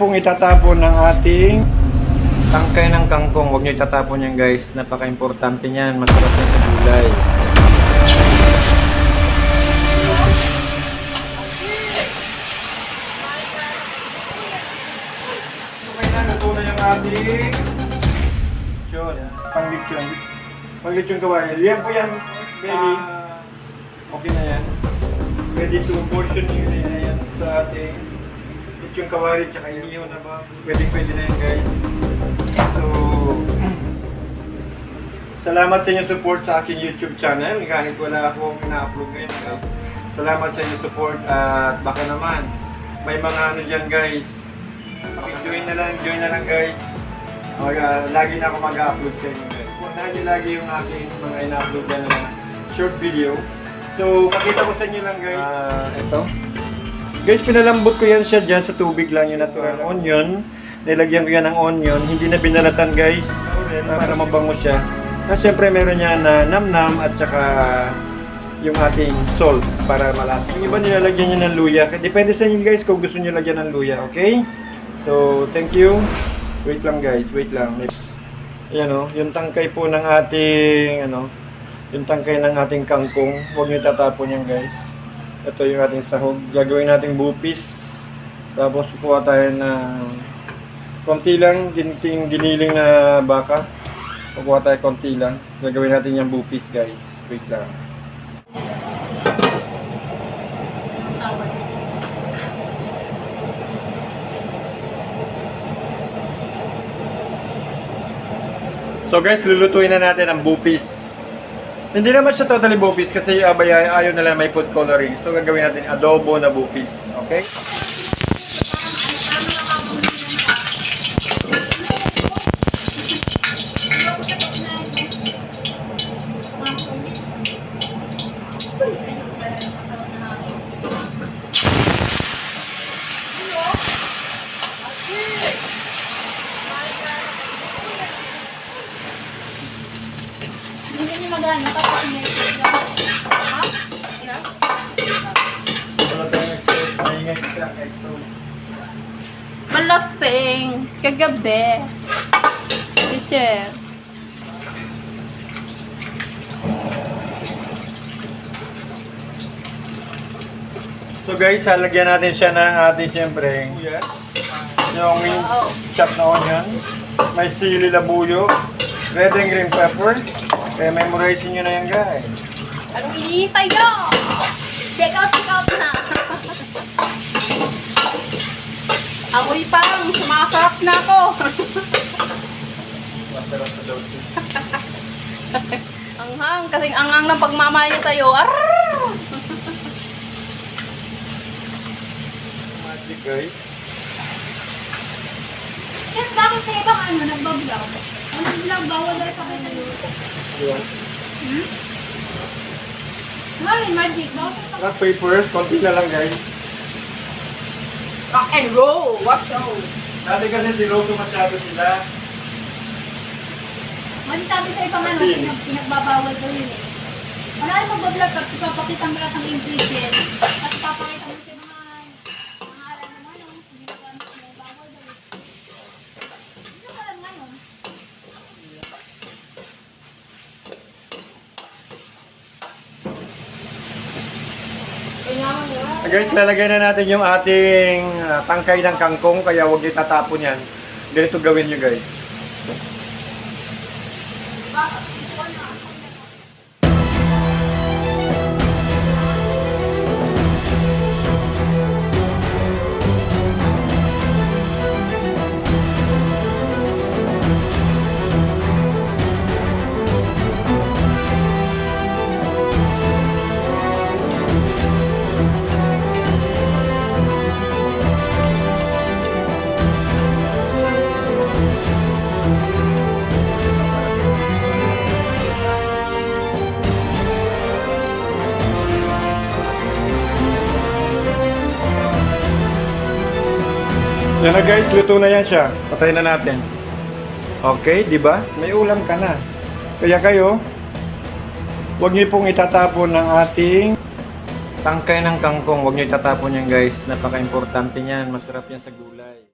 pong itatapon ng ating tangkay ng kangkong. Huwag nyo itatapon yan guys. Napaka-importante niyan. Masarap yan sa gulay. Okay na, yung ating lechon. Pang-lechon kawain. Yan po yan, Benny. okay na yan. Ready to portion nyo na yan sa ating lechon kawari tsaka iliyo na ba? Pwede pwede na yan guys. So, salamat sa inyong support sa aking YouTube channel. Kahit wala akong ina-upload ngayon guys. Salamat sa inyong support at baka naman may mga ano dyan guys. Join na lang, join na lang guys. Mag, ah, lagi na ako mag-upload sa inyo guys. Puntahan nyo lagi yung aking mga ina-upload na short video. So, pakita ko sa inyo lang guys. Ah, ito. Guys, pinalambot ko yan siya dyan sa tubig lang yung natural onion. Nilagyan ko yan ng onion. Hindi na binalatan guys. Para mabango siya. At syempre meron niya na namnam at saka yung ating salt para malasa. Yung iba nilalagyan niya ng luya. Depende sa inyo guys kung gusto niyo lagyan ng luya, okay? So, thank you. Wait lang guys, wait lang. Ayan o, yung tangkay po ng ating, ano, yung tangkay ng ating kangkong. Huwag niyo tatapon yan guys. Ito yung ating sahog. Gagawin nating bupis. Tapos kukuha tayo ng konti lang, ginting giniling na baka. Kukuha tayo konti lang. Gagawin natin yung bupis guys. Wait lang. So guys, lulutuin na natin ang bupis. Hindi naman siya totally bupis kasi abay ayaw nila may food coloring. So gagawin natin adobo na bupis. Okay? Magana kapag may Ha? Malasing. Kagabi. Teacher. so guys, halagyan natin siya ng ating siyempre yung chop na onion. May sili labuyo. Red and green pepper. Kaya memorize nyo na yan guys. Anong iniintay nyo? Check out, check out na. Amoy pang, sumasarap na ako. Masarap sa daw. Anghang, kasing anghang ng pagmamahal niya sa'yo. Arrrr! Magic guys. Yes, bakit sa ibang ano, nagbablog? Ang nag-vlog, bawal pa kayo naluto. Yun. Ngayon, magic, bawal sa Rock paper, konti na lang guys. Rock and roll. What show? Dati kasi si Rocco masyado sila. Mali sabi sa ibang ano, Hindi. pinag pinagbabawal daw yun eh. Rin magbablog tapos ipapakita mo lahat ng ingredients at ipapakita mo sa mga mga aral ng ano, ginagamit mo, bawal daw eh. Hindi ko alam ngayon. Ah, Guys, lalagay na natin yung ating ah, tangkay ng kangkong, kaya huwag niyo tatapon yan. Ganito gawin niyo guys. Yan na guys, luto na yan siya. Patayin na natin. Okay, di ba? May ulam ka na. Kaya kayo, huwag niyo pong itatapon ng ating tangkay ng kangkong. Huwag niyo itatapon yan guys. Napaka-importante niyan. Masarap yan sa gulay.